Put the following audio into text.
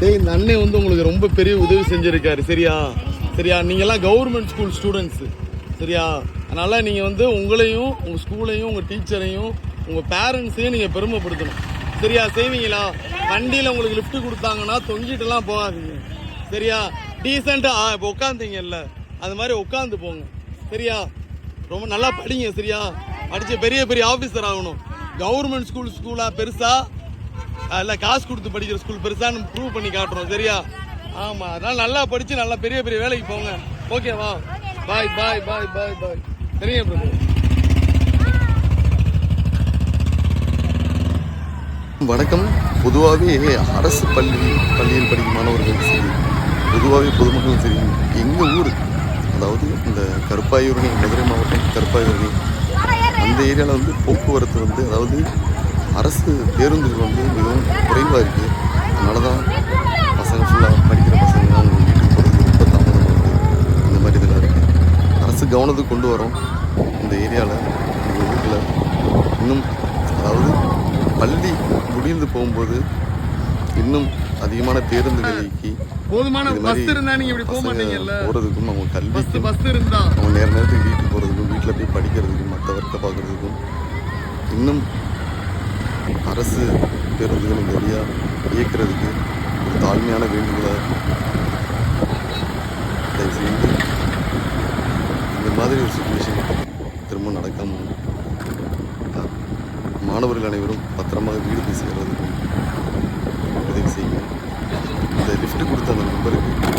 டேய் இந்த அண்ணன் வந்து உங்களுக்கு ரொம்ப பெரிய உதவி செஞ்சிருக்காரு. சரியா? சரியா? நீங்கள்லாம் கவர்மெண்ட் ஸ்கூல் ஸ்டூடெண்ட்ஸு சரியா? அதனால் நீங்கள் வந்து உங்களையும் உங்கள் ஸ்கூலையும் உங்கள் டீச்சரையும் உங்கள் பேரண்ட்ஸையும் நீங்கள் பெருமைப்படுத்தணும். சரியா? செய்வீங்களா? வண்டியில் உங்களுக்கு லிஃப்ட் கொடுத்தாங்கன்னா தொங்கிட்டுலாம் போகாதீங்க. சரியா? டீசெண்ட்டாக இப்போ உட்காந்தீங்கல்ல அது மாதிரி உட்காந்து போங்க. சரியா? ரொம்ப நல்லா படிங்க சரியா? படித்து பெரிய பெரிய ஆஃபீஸர் ஆகணும். கவர்மெண்ட் ஸ்கூல் ஸ்கூலாக பெருசாக அதில் காசு கொடுத்து படிக்கிற ஸ்கூல் பெருசான்னு ப்ரூவ் பண்ணி காட்டுறோம் சரியா? ஆமாம் அதனால் நல்லா படித்து நல்லா பெரிய பெரிய வேலைக்கு போங்க. ஓகேவா பாய் பாய் பாய் பாய் பாய் சரிங்க பிரதர் வணக்கம். பொதுவாகவே அரசு பள்ளி பள்ளியில் படிக்கும் மாணவர்கள் சரி பொதுவாகவே பொதுமக்களும் சரி எங்கள் ஊர் அதாவது இந்த கருப்பாயூரணி மதுரை மாவட்டம் கருப்பாயூரணி அந்த ஏரியாவில் வந்து போக்குவரத்து வந்து அதாவது அரசு பேருந்துகள் வந்து மிகவும் குறைவாக இருக்குது அதனால தான் பசங்க ஃபுல்லாக படிக்கிற பசங்க அவங்க வீட்டுக்கு போகிறது ரொம்ப தாமதமாகுது இந்த மாதிரி இதெல்லாம் இருக்குது அரசு கவனத்துக்கு கொண்டு வரோம். இந்த ஏரியாவில் இந்த ஊரில் இன்னும் அதாவது பள்ளி முடிந்து போகும்போது இன்னும் அதிகமான பேருந்துகள் இயக்கி போதுமான இது மாதிரி பஸ் இருந்தா நீங்க இப்படி போக பசங்க மாட்டீங்கல்ல? போகிறதுக்கும் அவங்க பஸ் இருந்தா. அவங்க நேர நேரத்துக்கு வீட்டுக்கு போகிறதுக்கும் வீட்டில் போய் படிக்கிறதுக்கும் மற்ற ஒர்க்கை பார்க்குறதுக்கும் இன்னும் அரசு பேருந்துகள் இந்த வழியாக இயக்கிறதுக்கு ஒரு தாழ்மையான வேண்டுகோளை தயவு செய்து இந்த மாதிரி ஒரு சுச்சுவேஷன் திரும்ப நடக்காமல் மாணவர்கள் அனைவரும் பத்திரமாக வீடு போய் சேர்றதுக்கு உதவி செய்யுங்க. இந்த லிஃப்ட் கொடுத்த அந்த நம்பருக்கு